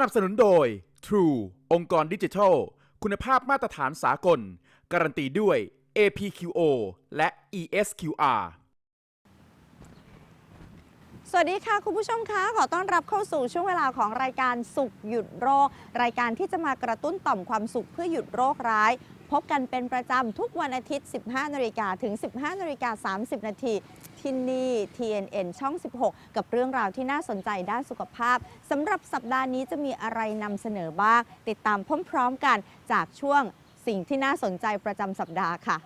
สนับสนุนโดย True องค์กรดิจิทัล คุณภาพมาตรฐานสากล การันตีด้วย APQO และ ESQR สวัสดีค่ะ คุณผู้ชมคะขอต้อนรับเข้าสู่ช่วงเวลาของรายการสุขหยุดโรค รายการที่จะมากระตุ้นต่อมความสุขเพื่อหยุดโรคร้าย พบกันเป็นประจำทุกวันอาทิตย์ 15นาฬิกาถึง 15นาฬิกา30 นาทีที่นี่ TNN ช่อง 16 กับเรื่องราวที่น่าสนใจด้านสุขภาพสำหรับสัปดาห์นี้จะมีอะไรนำเสนอบ้าง ติดตามพร้อมๆกันจากช่วงสิ่งที่น่าสนใจประจำสัปดาห์ค่ะ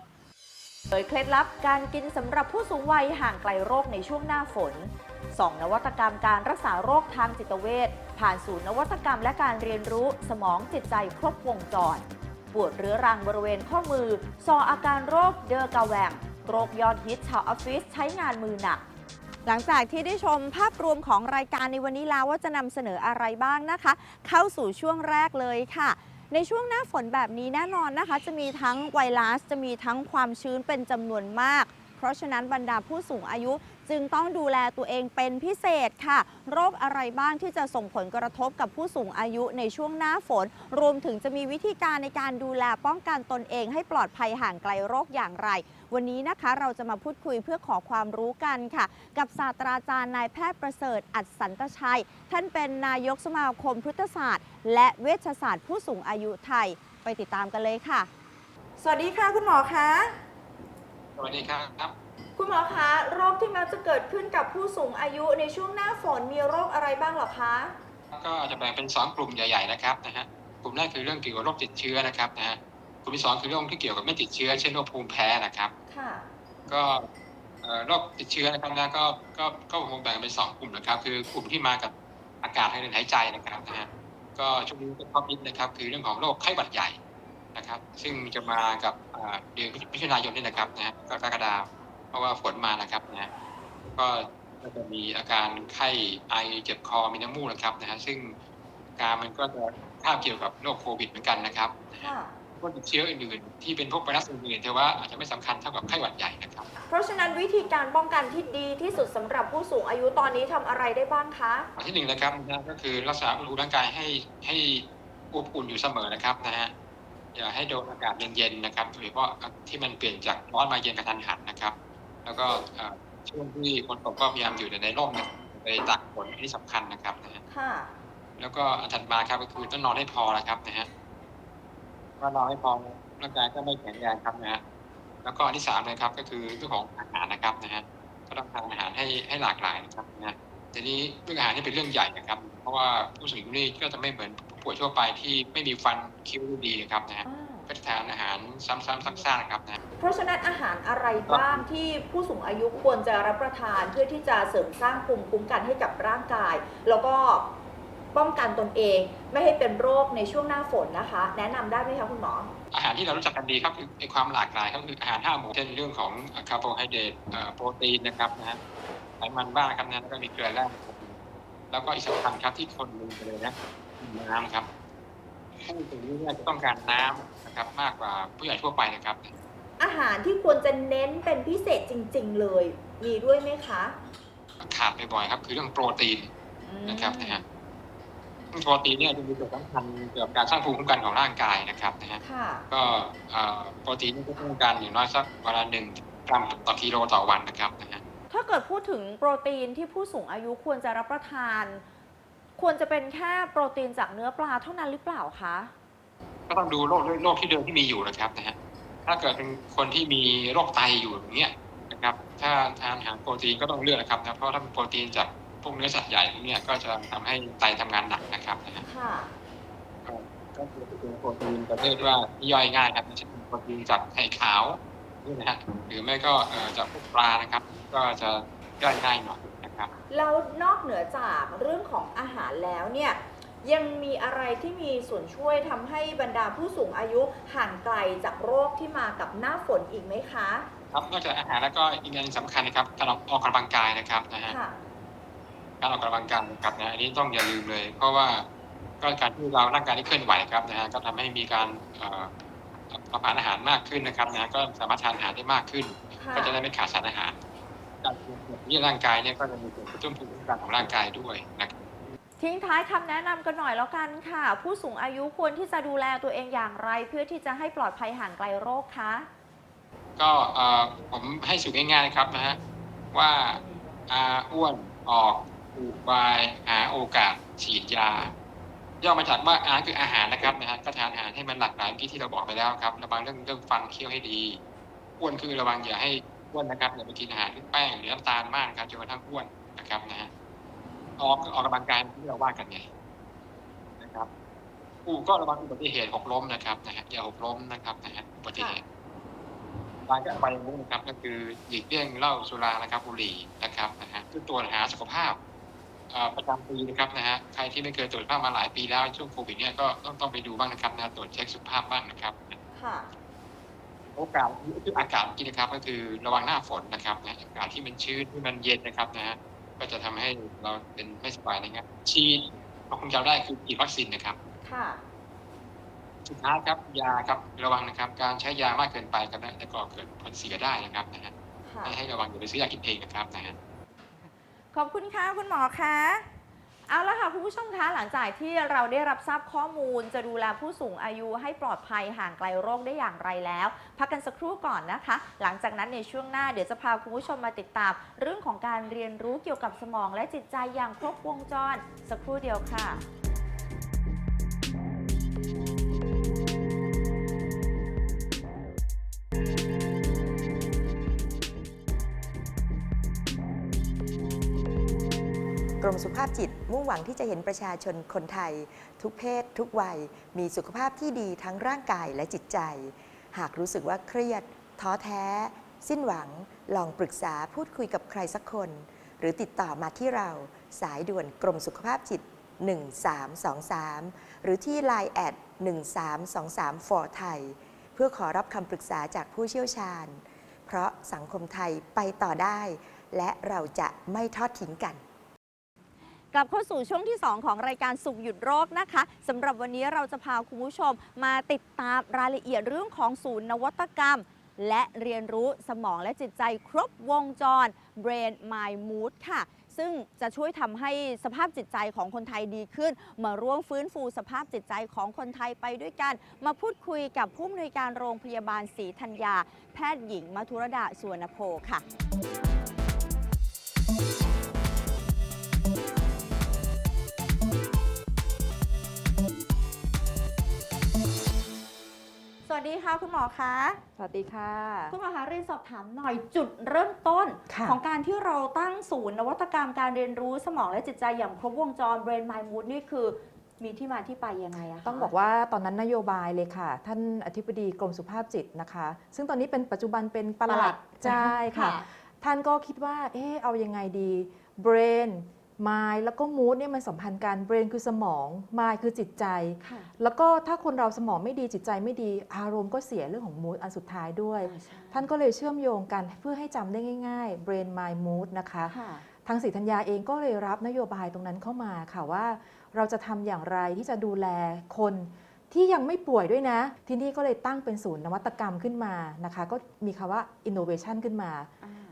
โดยเคล็ดลับการกินสำหรับผู้สูงวัยห่างไกลโรคในช่วงหน้าฝน 2 นวัตกรรมการรักษาโรคทางจิตเวชผ่านศูนย์นวัตกรรมและการเรียนรู้สมองจิตใจครบวงจร ปวดเรื้อรังบริเวณข้อมือซออาการโรคเดอร์กาแวงโรคยอดฮิตชาวออฟฟิศใช้งานมือหนัก หลังจากที่ได้ชมภาพรวมของรายการในวันนี้แล้วว่าจะนำเสนออะไรบ้างนะคะ เข้าสู่ช่วงแรกเลยค่ะในช่วงหน้าฝนแบบนี้แน่นอนนะคะ จะมีทั้งไวรัสจะมีทั้งความชื้นเป็นจำนวนมาก เพราะฉะนั้นบรรดาผู้สูงอายุ จึงต้องดูแลตัวเองเป็นพิเศษค่ะ โรคอะไรบ้างที่จะส่งผลกระทบกับผู้สูงอายุในช่วงหน้าฝน รวมถึงจะมีวิธีการในการดูแลป้องกันตนเองให้ปลอดภัยห่างไกลโรคอย่างไร วันนี้นะคะเราจะมาพูดคุยเพื่อขอความรู้กันค่ะ กับศาสตราจารย์นายแพทย์ประเสริฐ อัศสันตชัย ท่านเป็นนายกสมาคมพุทธศาสตร์ และเวชศาสตร์ผู้สูงอายุไทย ไปติดตามกันเลยค่ะ สวัสดีค่ะคุณหมอคะ สวัสดีครับ คุณหมอคะโรคที่มักจะเกิดขึ้นกับผู้สูงอายุในช่วงหน้าฝนมีโรคอะไรบ้างหรอคะก็จะแบ่งเป็นสองกลุ่มใหญ่ๆนะครับนะฮะกลุ่มแรกคือเรื่องเกี่ยวกับโรคติดเชื้อนะครับนะฮะกลุ่มที่สองคือเรื่องที่เกี่ยวกับไม่ติดเชื้อ เช่นโรคภูมิแพ้นะครับ ค่ะ ก็เอ่อโรคติดเชื้อนะครับนะก็ก็ก็คงแบ่งเป็นสองกลุ่มนะครับ คือกลุ่มที่มากับอากาศทางเดินหายใจนะครับนะฮะก็ช่วงนี้ก็ท็อปฮิตนะครับ คือเรื่องของโรคไข้หวัดใหญ่นะครับ ซึ่งจะมากับอ่าเดือนมิถุนายนนี่นะครับนะฮะก็กรกฎาคมเพ ราะว่าฝนมานะครับนะฮะก็ก็จะมีอาการไข้ไอเจ็บคอมีน้ำมูกนะครับนะฮะซึ่งอาการมันก็จะคาบเกี่ยวกับโรคโควิดเหมือนกันนะครับนะฮะค่ะพวกติดเชื้ออื่นๆ ที่เป็นพวกไวรัสอื่นๆแต่ว่าอาจจะไม่สำคัญเท่ากับไข้หวัดใหญ่นะครับ เพราะฉะนั้นวิธีการป้องกันที่ดีที่สุดสำหรับผู้สูงอายุตอนนี้ทำอะไรได้บ้างคะอันที่หนึ่งนะครับนะก็คือรักษาอุณหภูมิร่างกายให้ให้อบอุ่นอยู่เสมอนะครับนะฮะอย่าให้โดนอากาศเย็นๆนะครับโดยเฉพาะที่มันเปลี่ยนจากร้อนมาเย็นกระทันหันนะครับ แล้วก็เอ่อช่วงที่ฝนตกก็พยายามอยู่ในร่มนะไปตากฝนที่สำคัญนะครับนะฮะค่ะ แล้วก็อันถัดมาครับก็คือต้องนอนให้พอนะครับนะฮะถ้านอนให้พอร่างกายก็ไม่แข็งแรงครับนะฮะแล้วก็อันที่สามเลยครับก็คือเรื่องของอาหารนะครับนะฮะก็ต้องทานอาหารให้ให้หลากหลายนะครับนะฮะทีนี้เรื่องอาหารนี่เป็นเรื่องใหญ่นะครับ เพราะว่าผู้สูงอายุนี่ก็จะไม่เหมือนผู้ป่วยทั่วไปที่ไม่มีฟันคิ้วดีนะครับนะฮะ ก็จะทานอาหารซ้ำๆซักๆนะครับนะ เพราะฉะนั้นอาหารอะไรบ้างที่ผู้สูงอายุควรจะรับประทานเพื่อที่จะเสริมสร้างภูมิคุ้มกันให้กับร่างกาย แล้วก็ป้องกันตนเอง ไม่ให้เป็นโรคในช่วงหน้าฝนนะคะ แนะนำได้ไหมคะคุณหมอ อาหารที่เรารู้จักกันดีครับคือไอ้ความหลากหลายก็คืออาหารห้าหมู่เช่นเรื่องของคาร์โบไฮเดรตเอ่อโปรตีนนะครับนะฮะไขมันบ้างนะครับนะแล้วก็มีเกลือแร่แล้วก็อีกสำคัญครับที่คนลืมไปเลยนะน้ำครับ ผู้สูงอายุเนี่ยจะต้องการน้ำนะครับมากกว่าผู้ใหญ่ทั่วไปนะครับ อาหารที่ควรจะเน้นเป็นพิเศษจริง ๆ เลย มีด้วยไหมคะขาดบ่อยๆครับ คือเรื่องโปรตีนนะครับนะฮะซึ่งโปรตีนเนี่ยจะมีส่วนสำคัญเกี่ยวกับการสร้างภูมิคุ้มกันของร่างกายนะครับนะฮะ ค่ะก็เอ่อโปรตีนนี่ก็ต้องการอย่างน้อยสักวันละหนึ่งกรัมต่อกิโลต่อวันนะครับนะฮะถ้าเกิดพูดถึงโปรตีนที่ผู้สูงอายุควรจะรับประทาน ควรจะเป็นแค่โปรตีนจากเนื้อปลาเท่านั้นหรือเปล่าคะ ก็ต้องดูโรคโรคที่เดิมที่มีอยู่นะครับนะฮะถ้าเกิดเป็นคนที่มีโรคไตอยู่อย่างเงี้ยนะครับถ้าทานอาหารโปรตีนก็ต้องเลือกนะครับนะเพราะถ้าเป็นโปรตีนจากพวกเนื้อสัตว์ใหญ่พวกเนี้ยก็จะทำให้ไตทำงานหนักนะครับนะฮะค่ะ ก็ก็คือเป็นโปรตีนประเภทว่าที่ย่อยง่ายครับเช่นโปรตีนจากไข่ขาวนี่นะฮะหรือไม่ก็เอ่อจากพวกปลานะครับ ก็จะย่อยง่ายหน่อยนะครับ แล้วนอกเหนือจากเรื่องของอาหารแล้วเนี่ยยังมีอะไรที่มีส่วนช่วยทำให้บรรดาผู้สูงอายุห่างไกลจากโรคที่มากับหน้าฝนอีกไหมคะ ครับนอกจากอาหารแล้วก็อีกอันสำคัญนะครับการออกกำลังกายนะครับนะฮะการออกกำลังกายนะครับนะอันนี้ต้องอย่าลืมเลย เพราะว่าก็การที่เราร่างกายที่เคลื่อนไหวครับนะฮะก็ทำให้มีการเอ่อรับประทานอาหารมากขึ้นนะครับนะก็สามารถทานอาหารได้มากขึ้น ก็จะได้ไม่ขาดสารอาหารการ ที่ร่างกายเนี่ยก็จะมีส่วนกระตุ้นภูมิคุ้มกันของร่างกายด้วยนะครับทิ้งท้ายคำแนะนำกันหน่อยแล้วกันค่ะ ผู้สูงอายุควรที่จะดูแลตัวเองอย่างไร เพื่อที่จะให้ปลอดภัยห่างไกลโรคคะก็เอ่อผมให้สูตรง่ายๆนะครับนะฮะว่าอาอ้วนออกอุบายหาโอกาสฉีดยา ย่อมาจากว่าอาคืออาหารนะครับนะฮะก็ทานอาหารให้มันหลากหลายเมื่อกี้ที่เราบอกไปแล้วครับ ระวังเรื่องเรื่องฟันเคี้ยวให้ดี อ้วนคือระวังอย่าให้ อ้วนนะครับอย่าไปกินอาหารที่แป้งหรือน้ำตาลมากครับจนกระทั่งอ้วนนะครับนะฮะออกออกกำลังกายที่เราว่ากันไงนะครับอูก็ระวังอุบัติเหตุหกล้มนะครับนะฮะอย่าหกล้มนะครับนะฮะอุบัติเหตุการก็ไปรู้นะครับ ก็คือหลีกเลี่ยงเหล้าสุรานะครับบุหรี่นะครับนะฮะคือตรวจหาสุขภาพประจำปีนะครับนะฮะใครที่ไม่เคยตรวจสุขภาพมาหลายปีแล้วช่วงโควิดเนี่ยก็ต้องต้องไปดูบ้างนะครับนะตรวจเช็คสุขภาพบ้างนะครับค่ะ โอกาสคืออากาศเมื่อกี้นะครับ ก็คือระวังหน้าฝนนะครับนะอากาศที่มันชื้นที่มันเย็นนะครับนะฮะก็จะทำให้เราเป็นไม่สบายนะครับฉีดเราคงจำได้คือฉีดวัคซีนนะครับ ค่ะสุดท้ายครับยาครับระวังนะครับ การใช้ยามากเกินไปก็ได้จะก่อเกิดผลเสียได้นะครับนะฮะค่ะให้ให้ระวังอย่าไปซื้อยากินเองนะครับนะฮะขอบคุณค่ะคุณหมอคะ เอาละค่ะคุณผู้ชมคะหลังจากที่เราได้รับทราบข้อมูล จะดูแลผู้สูงอายุให้ปลอดภัยห่างไกลโรคได้อย่างไรแล้ว พักกันสักครู่ก่อนนะคะ หลังจากนั้นในช่วงหน้าเดี๋ยวจะพาคุณผู้ชมมาติดตาม เรื่องของการเรียนรู้เกี่ยวกับสมองและจิตใจอย่างครบวงจร สักครู่เดียวค่ะ มสุขภาพจิตมุ่งหวังที่จะเห็นประชาชนคนไทย ทุกเพศ ทุกวัย มีสุขภาพที่ดีทั้งร่างกายและจิตใจ หากรู้สึกว่าเครียด ท้อแท้ สิ้นหวัง ลองปรึกษาพูดคุยกับใครสักคน หรือติดต่อมาที่เราสายด่วนกรมสุขภาพจิต 1323 หรือที่ Line แอด1323 for ไทยเพื่อขอรับคำปรึกษาจากผู้เชี่ยวชาญ เพราะสังคมไทยไปต่อได้ และเราจะไม่ทอดทิ้งกัน กลับเข้าสู่ช่วงที่ 2 ของรายการสุขหยุดโรคนะคะสำหรับวันนี้เราจะพาคุณผู้ชมมาติดตามรายละเอียดเรื่องของศูนย์นวัตกรรม และเรียนรู้สมองและจิตใจครบวงจร Brain Mind Mood ค่ะ ซึ่งจะช่วยทำให้สภาพจิตใจของคนไทยดีขึ้น มาร่วมฟื้นฟูสภาพจิตใจของคนไทยไปด้วยกัน มาพูดคุยกับผู้อำนวยการโรงพยาบาลศรีธัญญาแพทย์หญิงมัทุรดาสวรรณโพค่ะ วัสดีค่ะคุณหมอคะสวัสดีค่ะ คุณหมอคะเรียนสอบถามหน่อยจุดเริ่มต้นค่ะของการที่เราตั้งศูนย์นวัตกรรมการเรียนรู้สมองและจิตใจอย่างครบวงจร Brain Mind Mood นี่คือมีที่มาที่ไปยังไงอะคะต้องบอกว่าตอนนั้นนโยบายเลยค่ะ ท่านอธิบดีกรมสุขภาพจิตนะคะ ซึ่งตอนนี้เป็นปัจจุบันเป็นปปลัลัดดใช่ค่ะ ท่านก็คิดว่าเอ๊ะเอายังไงดี brain mind แล้วก็ mood เนี่ยมันสัมพันธ์กัน brain คือสมอง mind คือจิตใจ ค่ะ แล้วก็ถ้าคนเราสมองไม่ดีจิตใจไม่ดี อารมณ์ก็เสียเรื่องของ mood อันสุดท้ายด้วย อ่าใช่ท่านก็เลยเชื่อมโยงกันเพื่อให้จำได้ง่ายๆ brain mind mood นะคะ ค่ะ ทางศรีธัญญาเองก็เลยรับนโยบายตรงนั้นเข้ามาค่ะว่า เราจะทำอย่างไรที่จะดูแลคนที่ยังไม่ป่วยด้วยนะ ที่นี่ก็เลยตั้งเป็นศูนย์นวัตกรรมขึ้นมานะคะ ก็มีคำว่า innovation ขึ้นมา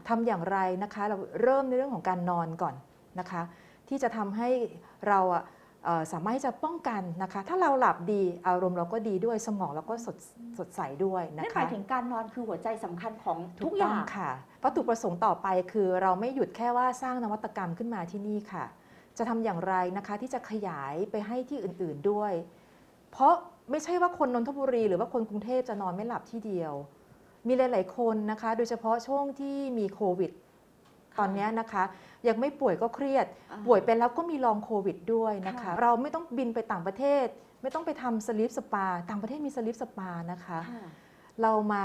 ทำอย่างไรนะคะ เราเริ่มในเรื่องของการนอนก่อน นะคะ ที่จะทำให้เราอะเอ่อสามารถที่จะป้องกันนะคะ ถ้าเราหลับดีอารมณ์เราก็ดีด้วยสมองเราก็สดสดใสด้วยนะนั่นหคะมายถึงการนอนคือหัวใจสำคัญของทุทุกกออย่างย่างค่ะวัตถุประสงค์ต่อไปคือเราไม่หยุดแค่ว่าสร้างนวัตกรรมขึ้นมาที่นี่ค่ะ จะทำอย่างไรนะคะที่จะขยายไปให้ที่อื่นๆด้วย เพราะไม่ใช่ว่าคนนนทบุรี หรือว่าคนกรุงเทพจะนอนไม่หลับที่เดียว มีหลาย ๆ คนนะคะ โดยเฉพาะช่วงที่มีโควิด ตอนเนี้ยนะคะ ยังไม่ป่วยก็เครียดอ่าป่วยไปแล้วก็มีลองโควิดด้วยนะคะค่ะเราไม่ต้องบินไปต่างประเทศ ไม่ต้องไปทำสลิปสปา ต่างประเทศมีสลิปสปานะคะค่ะเรามา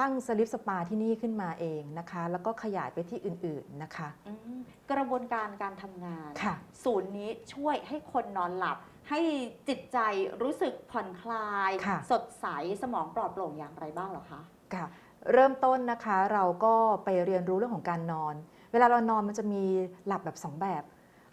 ตั้งสลิปสปาที่นี่ขึ้นมาเองนะคะ แล้วก็ขยายไปที่อื่นๆนะคะอืมกระบวนการการทำงานค่ะศูนย์นี้ช่วยให้คนนอนหลับ ให้จิตใจรู้สึกผ่อนคลายค่ะสดใสสมองปลอดโปร่งอย่างไรบ้างเหรอคะค่ะเริ่มต้นนะคะเราก็ไปเรียนรู้เรื่องของการนอน เวลาเรานอนมันจะมีหลับแบบสองแบบ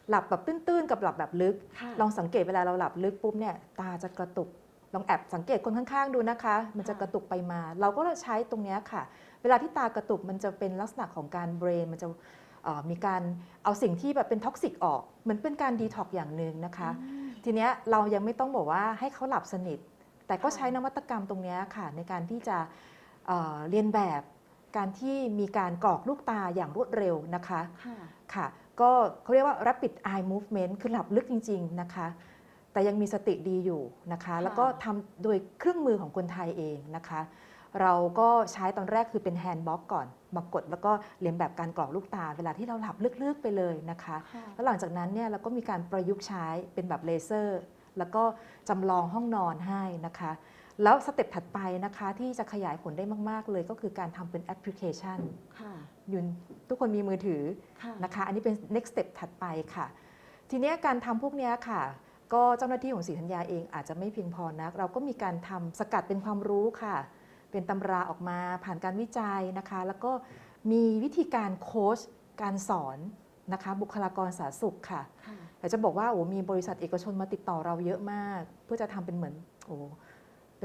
หลับแบบตื้นๆ กับหลับแบบลึกค่ะลองสังเกตเวลาเราหลับลึกปุ๊บเนี่ยตาจะกระตุก ลองแอบสังเกตคนข้างๆดูนะคะ มันจะค่ะกระตุกไปมา เราก็ใช้ตรงเนี้ยค่ะ เวลาที่ตากระตุกมันจะเป็นลักษณะของการเบรนมันจะเอ่อมีการเอาสิ่งที่แบบเป็นท็อกซิกออก เหมือนเป็นการดีท็อกอย่างหนึ่งนะคะ ทีเนี้ยเรายังไม่ต้องบอกว่าให้เขาหลับสนิท แต่ก็ค่ะใช้นวัตกรรมตรงเนี้ยค่ะ ในการที่จะเอ่อเรียนแบบ การที่มีการกรอกลูกตาอย่างรวดเร็วนะคะค่ะค่ะก็เขาเรียกว่า rapid eye movement คือหลับลึกจริง ๆนะคะ แต่ยังมีสติดีอยู่นะคะค่ะแล้วก็ทำโดยเครื่องมือของคนไทยเองนะคะ เราก็ใช้ตอนแรกคือเป็นแฮนด์บ็อกก่อนมากดแล้วก็เรียนแบบการกรอกลูกตา เวลาที่เราหลับลึกๆไปเลยนะคะค่ะแล้วหลังจากนั้นเนี่ยเราก็มีการประยุกต์ใช้เป็นแบบเลเซอร์ แล้วก็จำลองห้องนอนให้นะคะ แล้วสเต็ปถัดไปนะคะที่จะขยายผลได้มาก ๆ เลยก็คือการทำเป็นแอปพลิเคชันค่ะยุนทุกคนมีมือถือค่ะนะคะ อันนี้เป็น next step ถัดไปค่ะ ทีเนี้ยการทำพวกเนี้ยค่ะ ก็เจ้าหน้าที่ของศรีธัญญาเองอาจจะไม่เพียงพอนัก เราก็มีการทำสกัดเป็นความรู้ค่ะ เป็นตำราออกมาผ่านการวิจัยนะคะ แล้วก็มีวิธีการโค้ชการสอนนะคะ บุคลากรสาธารณสุขค่ะค่ะแต่จะบอกว่าโอ้มีบริษัทเอกชนมาติดต่อเราเยอะมาก เพื่อจะทำเป็นเหมือนโอ้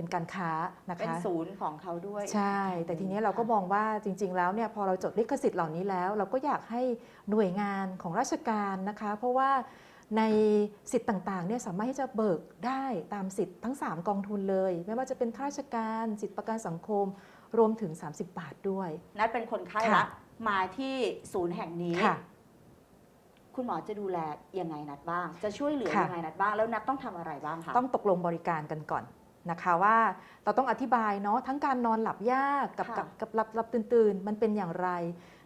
เป็นการค้านะคะเป็นศูนย์ของเขาด้วย ใช่ แต่ทีนี้เราก็มองว่าจริง ๆ แล้วเนี่ยพอเราจดลิขสิทธิ์เหล่านี้แล้ว เราก็อยากให้หน่วยงานของราชการนะคะ เพราะว่าในสิทธิ์ต่างๆเนี่ยสามารถที่จะเบิกได้ตามสิทธิ์ทั้ง 3 กองทุนเลย ไม่ว่าจะเป็นข้าราชการสิทธิประกันสังคมรวมถึง 30 บาทด้วย นัดเป็นคนไข้ค่ะละมาที่ศูนย์แห่งนี้ค่ะคุณหมอจะดูแลยังไงนัดบ้าง จะช่วยเหลือค่ะยังไงนัดบ้าง แล้วนัดต้องทำอะไรบ้างคะ ต้องตกลงบริการกันก่อน นะคะว่าเราต้องอธิบายเนาะทั้งการนอนหลับยากกับค่ะ กับกับหลับหลับตื่นตื่นๆมันเป็นอย่างไร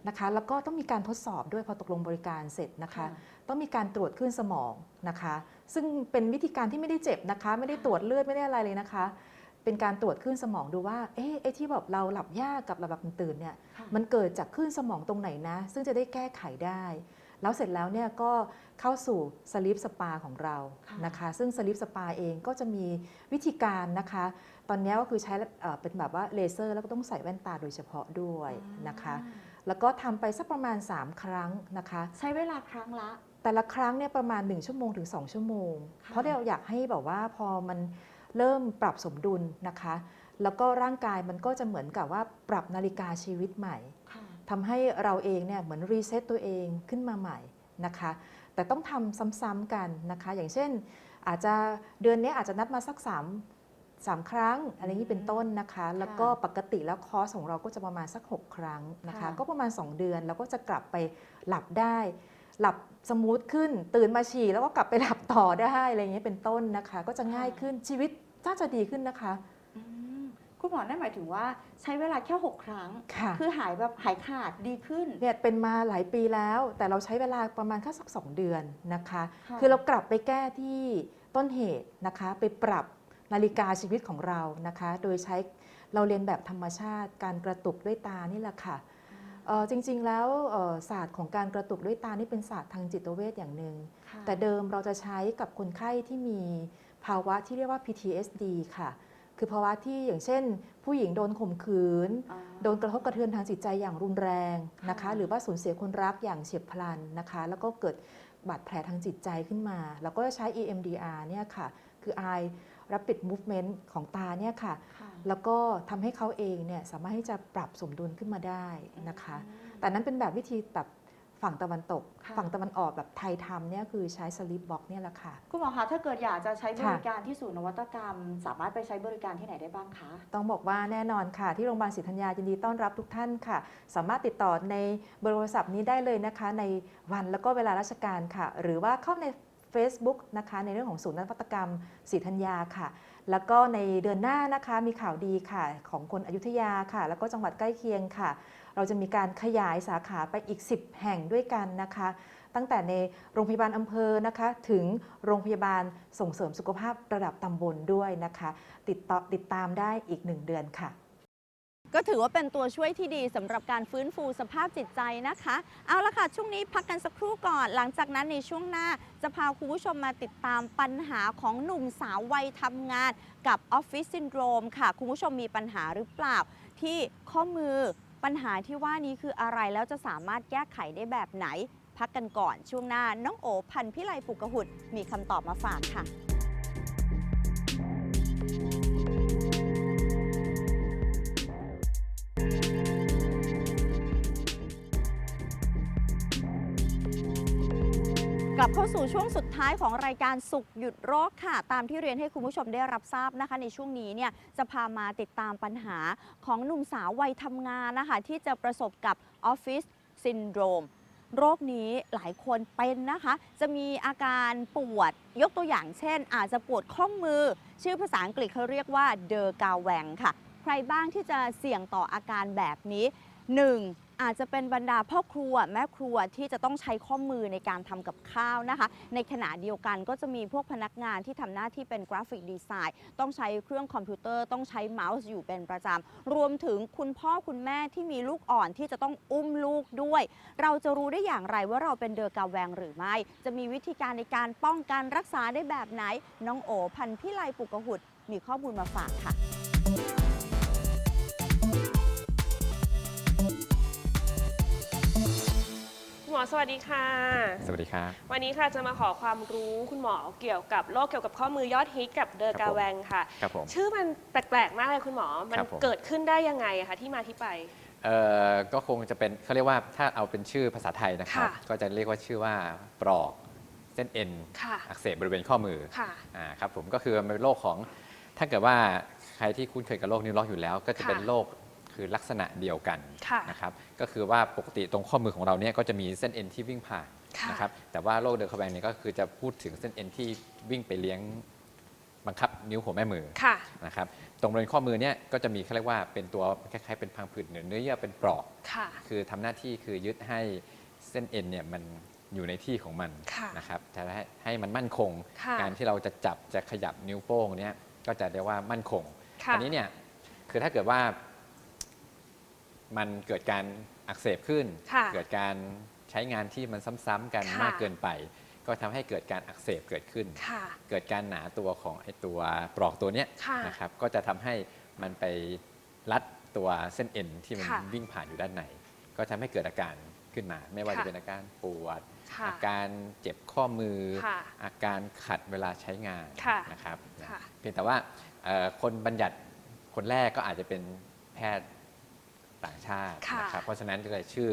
นะคะ แล้วก็ต้องมีการทดสอบด้วยพอตกลงบริการเสร็จนะคะ ต้องมีการตรวจคลื่นสมองนะคะ ซึ่งเป็นวิธีการที่ไม่ได้เจ็บนะคะ ไม่ได้ตรวจเลือดไม่ได้อะไรเลยนะคะ เป็นการตรวจคลื่นสมองดูว่าเอ๊ะไอ้ที่แบบเราหลับยากกับหลับหลับตื่นๆเนี่ย ค่ะ มันเกิดจากคลื่นสมองตรงไหนนะ ซึ่งจะได้แก้ไขได้ แล้วเสร็จแล้วเนี่ยก็เข้าสู่สลิปสปาของเราค่ะนะคะ ซึ่งสลิปสปาเองก็จะมีวิธีการนะคะ ตอนนี้ก็คือใช้เอ่อเป็นแบบว่าเลเซอร์แล้วก็ต้องใส่แว่นตาโดยเฉพาะด้วยนะคะ แล้วก็ทำไปสักประมาณ 3 ครั้งนะคะ ใช้เวลาครั้งละ แต่ละครั้งเนี่ยประมาณ 1 ชั่วโมงถึง 2 ชั่วโมงค่ะเพราะเราอยากให้แบบว่าพอมันเริ่มปรับสมดุลนะคะ แล้วก็ร่างกายมันก็จะเหมือนกับว่าปรับนาฬิกาชีวิตใหม่ค่ะ ทำให้เราเองเนี่ยเหมือนรีเซ็ตตัวเองขึ้นมาใหม่นะคะ แต่ต้องทำซ้ำๆกันนะคะ อย่างเช่น อาจจะเดือนนี้อาจจะนัดมาสัก 3 3 ครั้ง อะไรอย่างนี้เป็นต้นนะคะ แล้วก็ปกติแล้วคอร์สของเราก็จะประมาณสัก 6 ครั้งนะคะ ค่ะ ก็ประมาณ 2 เดือนแล้วก็จะกลับไปหลับได้ หลับสมูทขึ้น ตื่นมาฉี่แล้วก็กลับไปหลับต่อได้อะไรอย่างเงี้ยเป็นต้นนะคะ ก็จะง่ายขึ้นชีวิตน่าจะดีขึ้นนะคะอืม คุณหมอนั่นหมายถึงว่าใช้เวลาแค่ 6 ครั้ง ค่ะคือหายแบบหายขาดดีขึ้น เนี่ยเป็นมาหลายปีแล้ว แต่เราใช้เวลาประมาณแค่สักสองเดือนนะคะ ค่ะ คือเรากลับไปแก้ที่ต้นเหตุนะคะ ไปปรับนาฬิกาชีวิตของเรานะคะ โดยใช้เราเรียนแบบธรรมชาติการกระตุกด้วยตานี่แหละค่ะ เอ่อจริงๆแล้วเอ่อศาสตร์ของการกระตุกด้วยตานี่เป็นศาสตร์ทางจิตเวชอย่างหนึ่ง ค่ะแต่เดิมเราจะใช้กับคนไข้ที่มีภาวะที่เรียกว่า PTSD ค่ะ คือภาวะที่อย่างเช่น ผู้หญิงโดนข่มขืนอ่าโดนกระทบกระเทือนทางจิตใจอย่างรุนแรงนะคะค่ะหรือว่าสูญเสียคนรักอย่างเฉียบพลันนะคะ แล้วก็เกิดบาดแผลทางจิตใจขึ้นมา แล้วก็ใช้ EMDR เนี่ยค่ะ คือ Eye Rapid Movement ของตาเนี่ยค่ะค่ะแล้วก็ทำให้เขาเองเนี่ยสามารถที่จะปรับสมดุลขึ้นมาได้นะคะ แต่นั้นเป็นแบบวิธีแบบ ฝั่งตะวันตก ค่ะ ฝั่งตะวันออกแบบไทยทำเนี่ยคือใช้สลิปบ็อกเนี่ยแหละค่ะ คุณหมอคะถ้าเกิดอยากจะใช้บค่ะริการที่ศูนย์นวัตกรรม สามารถไปใช้บริการที่ไหนได้บ้างคะ ต้องบอกว่าแน่นอนค่ะ ที่โรงพยาบาลศรีธัญญายินดีต้อนรับทุกท่านค่ะ สามารถติดต่อในเบอร์โทรศัพท์นี้ได้เลยนะคะ ในวันแล้วก็เวลาราชการค่ะ หรือว่าเข้าใน Facebook นะคะในเรื่องของศูนย์นวัตกรรมศรีธัญญาค่ะ แล้วก็ในเดือนหน้านะคะมีข่าวดีค่ะ ของคนอยุธยาค่ะ แล้วก็จังหวัดใกล้เคียงค่ะ เราจะมีการขยายสาขาไปอีก 10 แห่งด้วยกันนะคะ ตั้งแต่ในโรงพยาบาลอำเภอนะคะ ถึงโรงพยาบาลส่งเสริมสุขภาพระดับตำบลด้วยนะคะ ติดต่อติดตามได้อีก 1 เดือนค่ะก็ถือว่าเป็นตัวช่วยที่ดีสำหรับการฟื้นฟูสภาพจิตใจนะคะ เอาละค่ะช่วงนี้พักกันสักครู่ก่อน หลังจากนั้นในช่วงหน้าจะพาคุณผู้ชมมาติดตามปัญหาของหนุ่มสาววัยทำงานกับออฟฟิศซินโดรมค่ะ คุณผู้ชมมีปัญหาหรือเปล่าที่ข้อมือ ปัญหาที่ว่านี้คืออะไรแล้วจะสามารถแก้ไขได้แบบไหน พักกันก่อนช่วงหน้าน้องโอพันพิไลปุกหุดมีคำตอบมาฝากค่ะ เข้าสู่ช่วงสุดท้ายของรายการสุขหยุดโรคค่ะ ตามที่เรียนให้คุณผู้ชมได้รับทราบนะคะ ในช่วงนี้เนี่ยจะพามาติดตามปัญหาของหนุ่มสาววัยทำงานนะคะ ที่จะประสบกับออฟฟิศซินโดรมโรคนี้หลายคนเป็นนะคะ จะมีอาการปวดยกตัวอย่างเช่น อาจจะปวดข้อมือ ชื่อภาษาอังกฤษเขาเรียกว่าเดอร์กาแวงค่ะ ใครบ้างที่จะเสี่ยงต่ออาการแบบนี้ 1. อาจจะเป็นบรรดาพ่อครัวแม่ครัวที่จะต้องใช้ข้อมือในการทำกับข้าวนะคะ ในขณะเดียวกันก็จะมีพวกพนักงานที่ทำหน้าที่เป็นกราฟิกดีไซน์ต้องใช้เครื่องคอมพิวเตอร์ต้องใช้เมาส์อยู่เป็นประจำรวมถึงคุณพ่อคุณแม่ที่มีลูกอ่อนที่จะต้องอุ้มลูกด้วย เราจะรู้ได้อย่างไรว่าเราเป็นเดอร์กาแวงหรือไม่ จะมีวิธีการในการป้องกันรักษาได้แบบไหน น้องโอพันพิไลปุกกหุดมีข้อมูลมาฝากค่ะ หมอสวัสดีค่ะ สวัสดีครับ วันนี้ค่ะจะมาขอความรู้คุณหมอเกี่ยวกับโรคเกี่ยวกับข้อมือยอดฮิตกับเดอร์ครักาบผมแวงค่ะ ครับผม ชื่อมันแปลกๆมากเลยคุณหมอ มันครับผม เกิดขึ้นได้ยังไงอะคะที่มาที่ไป เอ่อก็คงจะเป็นเขาเรียกว่าถ้าเอาเป็นชื่อภาษาไทยนะครับ ค่ะก็จะเรียกว่าชื่อว่าปลอกเส้นเอ็นค่ะ อักเสบบริเวณข้อมือค่ะ อ่าครับผมก็คือมันเป็นโรคของถ้าเกิดว่าใครที่คุ้นเคยกับโรคนิ้วล็อกอยู่แล้ว ก็จะเป็นค่ะ โรค คือลักษณะเดียวกันค่ะนะครับก็คือว่าปกติตรงข้อมือของเราเนี่ยก็จะมีเส้นเอ็นที่วิ่งผ่านค่ะนะครับแต่ว่าโรคเดอร์คาแบงเนี่ยก็คือจะพูดถึงเส้นเอ็นที่วิ่งไปเลี้ยงบังคับนิ้วหัวแม่มือค่ะนะครับตรงบริเวณข้อมือเนี่ยก็จะมีเขาเรียกว่าเป็นตัวคล้ายๆเป็นพังผืดเนื้อเนื้อเยื่อเป็นปลอกค่ะคือทำหน้าที่คือยึดให้เส้นเอ็นเนี่ยมันอยู่ในที่ของมันค่ะนะครับจะให้ให้มันมั่นคงค่ะการที่เราจะจับจะขยับนิ้วโป้งเนี่ยก็จะเรียกว่ามั่นคงค่ะอันี้เนี่ยคือถ้าเกิดว่า มันเกิดการอักเสบขึ้น ค่ะเกิดการใช้งานที่มันซ้ำๆกันค่ะ มากเกินไป ก็ทำให้เกิดการอักเสบเกิดขึ้น ค่ะ เกิดการหนาตัวของไอตัวปลอกตัวเนี้ยค่ะนะครับก็จะทำให้มันไปรัดตัวเส้นเอ็นที่มันค่ะวิ่งผ่านอยู่ด้านในก็ทำให้เกิดอาการขึ้นมา ไม่ว่าค่ะ จะเป็นอาการปวด ค่ะ อาการเจ็บข้อมือ ค่ะอาการขัดเวลาใช้งานค่ะนะครับนะค่ะ เพียงแต่ว่าเอ่อคนบัญญัติคนแรกก็อาจจะเป็นแพทย์ ต่างชาติค่ะนะครับเพราะฉะนั้นก็เลยชื่อ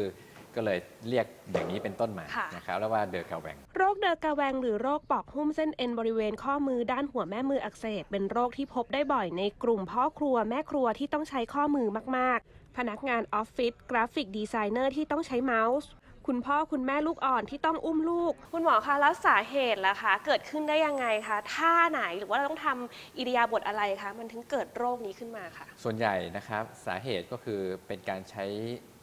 ก็เลยเรียกอย่างนี้เป็นต้นมาค่ะ นะครับแล้วว่าเดอร์กาแวง โรคเดอร์กาแวงหรือโรคปอกหุ้มเส้นเอ็นบริเวณข้อมือด้านหัวแม่มืออักเสบเป็นโรคที่พบได้บ่อยในกลุ่มพ่อครัวแม่ครัวที่ต้องใช้ข้อมือมาก ๆ พนักงานออฟฟิศกราฟิกดีไซเนอร์ที่ต้องใช้เมาส์ คุณพ่อคุณแม่ลูกอ่อนที่ต้องอุ้มลูก คุณหมอคะแล้วสาเหตุล่ะคะเกิดขึ้นได้ยังไงคะท่าไหนหรือว่าเราต้องทำอิริยาบถอะไรคะมันถึงเกิดโรคนี้ขึ้นมาค่ะ ส่วนใหญ่นะครับสาเหตุก็คือเป็นการใช้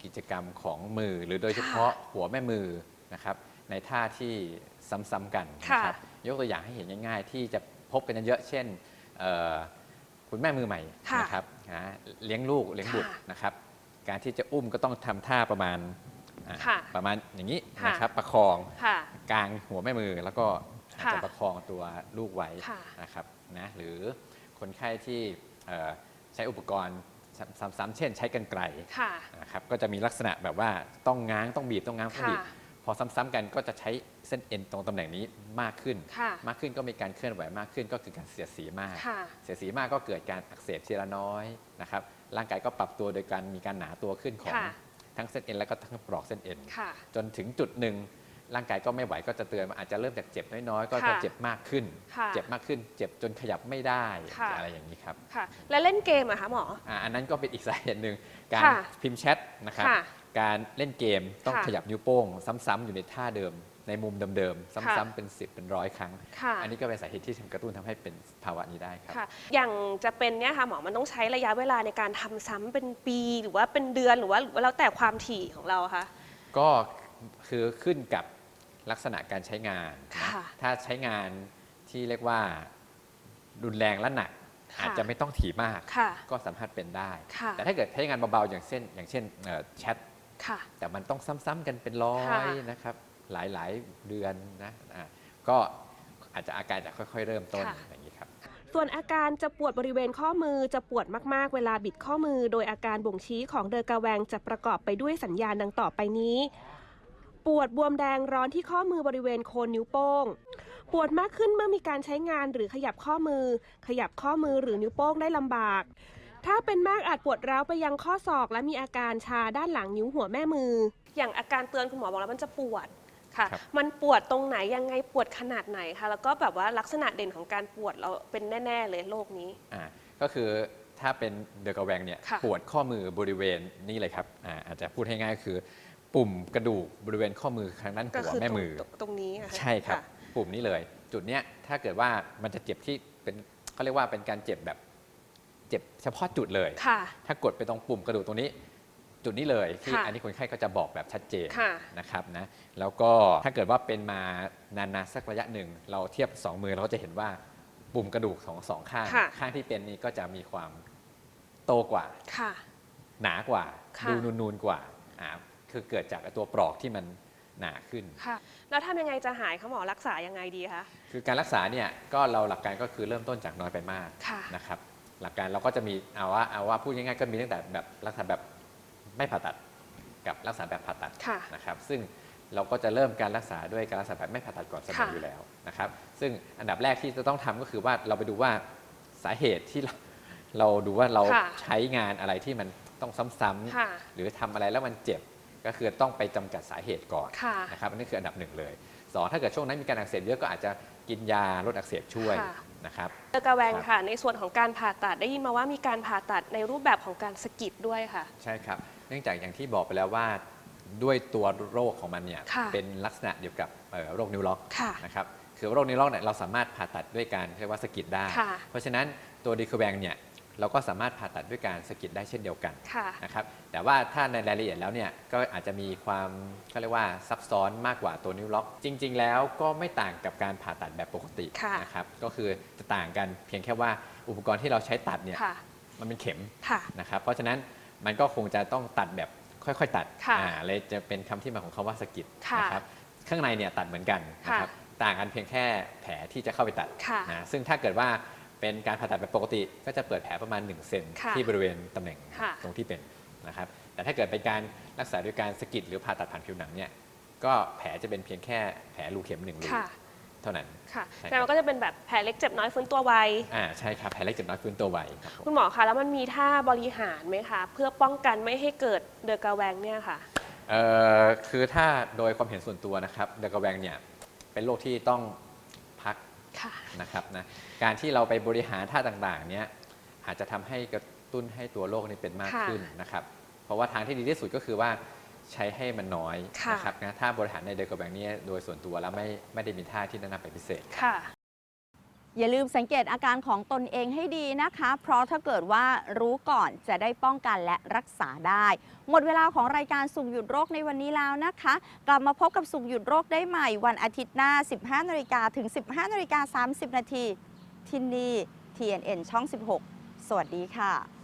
กิจกรรมของมือ หรือโดยเฉพาะหัวแม่มือนะครับในท่าที่ซ้ำๆกันนะครับยกตัวอย่างให้เห็นง่ายๆ ที่จะพบกันเยอะๆเช่นเอ่อคุณแม่มือใหม่ค่ะนะครับนะเลี้ยงลูกเลี้ยงบุตรค่ะ นะครับ การที่จะอุ้มก็ต้องทำท่าประมาณ อ่าค่ะประมาณอย่างนี้ค่ะ นะครับประคองค่ะ กลางหัวแม่มือแล้วก็อาจจะค่ะประคองตัวลูกไว้ค่ะ นะครับนะหรือคนไข้ที่เอ่อใช้อุปกรณ์ซ้ำๆเช่น ใช้กันไกลค่ะ นะครับก็จะมีลักษณะแบบว่าต้องง้างต้องบีบต้องง้างต้องบีบค่ะ พอซ้ำๆกันก็จะใช้เส้นเอ็นตรงตำแหน่งนี้มากขึ้น ค่ะ มากขึ้นก็มีการเคลื่อนไหวมากขึ้นก็คือการเสียดสีมาก ค่ะ เสียดสีมากก็เกิดการอักเสบทีละน้อยนะครับร่างกายก็ปรับตัวโดยการมีการหนาตัวขึ้นของค่ะ ทั้งเส้นเอ็นแล้วก็ทั้งปลอกเส้นเอ็นค่ะจนถึงจุดหนึ่งร่างกายก็ไม่ไหวก็จะเตือนว่าอาจจะเริ่มจากเจ็บน้อยๆ ก็จะค่ะเจ็บมากขึ้น ค่ะเจ็บมากขึ้น เจ็บจนขยับไม่ได้ค่ะ อะไรอย่างนี้ครับค่ะ แล้วเล่นเกมอะคะหมอ อ่าอันนั้นก็เป็นอีกสาเหตุหนึ่งการค่ะพิมพ์แชทนะครับ ค่ะ การเล่นเกมต้องค่ะขยับนิ้วโป้ง ซ้ำๆอยู่ในท่าเดิม ในมุมเดิมๆค่ะซ้ำๆเป็น 10 เป็นร้อยครั้ง ค่ะ อันนี้ก็เป็นสาเหตุที่กระตุ้นทำให้เป็นภาวะนี้ได้ครับ ค่ะ อย่างจะเป็นเนี่ยค่ะหมอมันต้องใช้ระยะเวลาในการทำซ้ำเป็นปีหรือว่าเป็นเดือนหรือว่าหรือว่าแล้วแต่ความถี่ของเราอะคะ ก็คือขึ้นกับลักษณะการใช้งานนะค่ะถ้าใช้งานที่เรียกว่ารุนแรงและหนัก ค่ะอาจจะไม่ต้องถี่มาก ค่ะ ก็สามารถเป็นได้ ค่ะ แต่ถ้าเกิดใช้งานเบาๆอย่างเช่น อย่างเช่นเอ่อแชท ค่ะ แต่มันต้องซ้ำๆกันเป็นร้อค่ะยนะครับ หลายๆเดือนนะอะก็อาจจะอาการจะค่อย ๆ เริ่มต้นอย่างนี้ครับส่วนอาการจะปวดบริเวณข้อมือจะปวดมากๆ เวลาบิดข้อมือ โดยอาการบ่งชี้ของเดอร์กาแวงจะประกอบไปด้วยสัญญาณดังต่อไปนี้ ปวดบวมแดงร้อนที่ข้อมือบริเวณโคนนิ้วโป้ง ปวดมากขึ้นเมื่อมีการใช้งานหรือขยับข้อมือ ขยับข้อมือหรือนิ้วโป้งได้ลำบาก ถ้าเป็นมากอาจปวดร้าวไปยังข้อศอก และมีอาการชาด้านหลังนิ้วหัวแม่มือ อย่างอาการเตือนคุณหมอบอกแล้วมันจะปวด ค่ะ ครับ มันปวดตรงไหนยังไงปวดขนาดไหนคะแล้วก็แบบว่าลักษณะเด่นของการปวดเราเป็นแน่ ๆ เลยโรคนี้ อ่าก็คือถ้าเป็นเดอะกระแวงเนี่ยค่ะ ปวดข้อมือบริเวณนี่เลยครับอาอาจจะพูดให้ง่ายๆคือ ปุ่มกระดูกบริเวณข้อมือทางด้านก็หัวคือแม่ตรงมือตรงตรงนี้อะะใช่ครับะ ปุ่มนี้เลย จุดเนี้ยถ้าเกิดว่ามันจะเจ็บที่เป็นเขาเรียกว่าเป็นการเจ็บแบบเจ็บเฉพาะจุดเลย ค่ะ ถ้ากดไปตรงปุ่มกระดูกตรงนี้ จุดนี้เลยที่ค่ะอันนี้คนไข้ก็จะบอกแบบชัดเจนค่ะ นะครับนะแล้วก็ถ้าเกิดว่าเป็นมานานๆสักระยะหนึ่ง เราเทียบ 2 มือเราก็จะเห็นว่าปุ่มกระดูกของสองข้าง ค่ะ ข้างที่เป็นนี้ก็จะมีความโตกว่า ค่ะ หนากว่า ค่ะ ดูนูนๆกว่าอ่า คือเกิดจากไอ้ตัวปลอกที่มันหนาขึ้น ค่ะ แล้วทำยังไงจะหายคะหมอรักษายังไงดีคะ คือการรักษาเนี่ยก็เราหลักการก็คือเริ่มต้นจากน้อยไปมากค่ะ นะครับ หลักการเราก็จะมีเอาว่าเอาว่าพูดง่ายๆก็มีตั้งแต่แบบรักษาแบบ ไม่ผ่าตัดกับรักษาแบบผ่าตัดค่ะนะครับ ซึ่งเราก็จะเริ่มการรักษาด้วยการรักษาแบบไม่ผ่าตัดก่อนเสมอค่ะอยู่แล้วนะครับ ซึ่งอันดับแรกที่จะต้องทำก็คือว่าเราไปดูว่าสาเหตุที่เราเราดูว่าเราค่ะใช้งานอะไรที่มันต้องซ้ำค่ะๆหรือทำอะไรแล้วมันเจ็บก็คือต้องไปจำกัดสาเหตุก่อนค่ะนะครับอันนี้คืออันดับหนึ่งเลยสองถ้าเกิดช่วงนั้นมีการอักเสบเยอะก็อาจจะกินยาลดอักเสบช่วยค่ะ นะครับเดอะกระแวงครับค่ะ ในส่วนของการผ่าตัดได้ยินมาว่ามีการผ่าตัดในรูปแบบของการสะกิดด้วยค่ะ ใช่ครับ เนื่องจากอย่างที่บอกไปแล้วว่าด้วยตัวโรคของมันเนี่ยค่ะเป็นลักษณะเดียวกับเอ่อโรคนิ้วล็อกค่ะนะครับคือโรคนิ้วล็อกเนี่ยเราสามารถผ่าตัดด้วยการเรียกว่าสะกิดได้ ค่ะเพราะฉะนั้นตัวดีคแวงเนี่ย เราก็สามารถผ่าตัดด้วยการสะกิดได้เช่นเดียวกันค่ะ นะครับแต่ว่าถ้าในรายละเอียดแล้วเนี่ยก็อาจจะมีความเขาเรียกว่าซับซ้อนมากกว่าตัวนิ้วล็อก จริง ๆ แล้วก็ไม่ต่างกับการผ่าตัดแบบปกติค่ะ นะครับก็คือจะต่างกันเพียงแค่ว่าอุปกรณ์ที่เราใช้ตัดเนี่ยค่ะ มันเป็นเข็ม ค่ะ นะครับเพราะฉะนั้นมันก็คงจะต้องตัดแบบค่อยๆ ตัดค่ะอ่าเลยจะเป็นคำที่มาของคำว่าสะกิดค่ะนะครับข้างในเนี่ยตัดเหมือนกันนะครับต่างกันเพียงแค่แผลที่จะเข้าไปตัดค่ะ นะซึ่งถ้าเกิดว่า เป็นการผ่าตัดแบบปกติก็จะเปิดแผลประมาณ1เซนค่ะที่บริเวณตำแหน่งค่ะ ตรงที่เป็นนะครับ แต่ถ้าเกิดเป็นการรักษาด้วยการสะกิดหรือผ่าตัดผ่านผิวหนังเนี่ยก็แผลจะเป็นเพียงแค่แผลรูเข็มหนึ่งรูค่ะ เท่านั้น ค่ะใช่ครับ แต่มันก็จะเป็นแบบแผลเล็กเจ็บน้อยฟื้นตัวไว อ่าใช่ครับแผลเล็กเจ็บน้อยฟื้นตัวไวครับผมคุณหมอคะแล้วมันมีท่าบริหารไหมคะ เพื่อป้องกันไม่ให้เกิดเดอะกระแวงเนี่ยค่ะ เอ่อคือถ้าโดยความเห็นส่วนตัวนะครับเดอะกระแวงเนี่ยเป็นโรคที่ต้องพักค่ะ นะครับนะการที่เราไปบริหารท่าต่างๆเนี่ยอาจจะทำให้กระตุ้นให้ตัวโรคนี้เป็นมากค่ะขึ้นนะครับ เพราะว่าทางที่ดีที่สุดก็คือว่าใช้ให้มันน้อยค่ะนะครับนะถ้าบริหารในเดอะกระแวงนี้โดยส่วนตัวแล้วไม่ไม่ได้มีท่าที่แนะนำเป็นพิเศษค่ะ อย่าลืมสังเกตอาการของตนเองให้ดีนะคะ เพราะถ้าเกิดว่ารู้ก่อนจะได้ป้องกันและรักษาได้ หมดเวลาของรายการสุ่มหยุดโรคในวันนี้แล้วนะคะ กลับมาพบกับสุ่มหยุดโรคได้ใหม่ วันอาทิตย์หน้า 15นาฬิกาถึง 15นาฬิกา30นาทีที่นี่ TNN ช่อง 16 สวัสดีค่ะ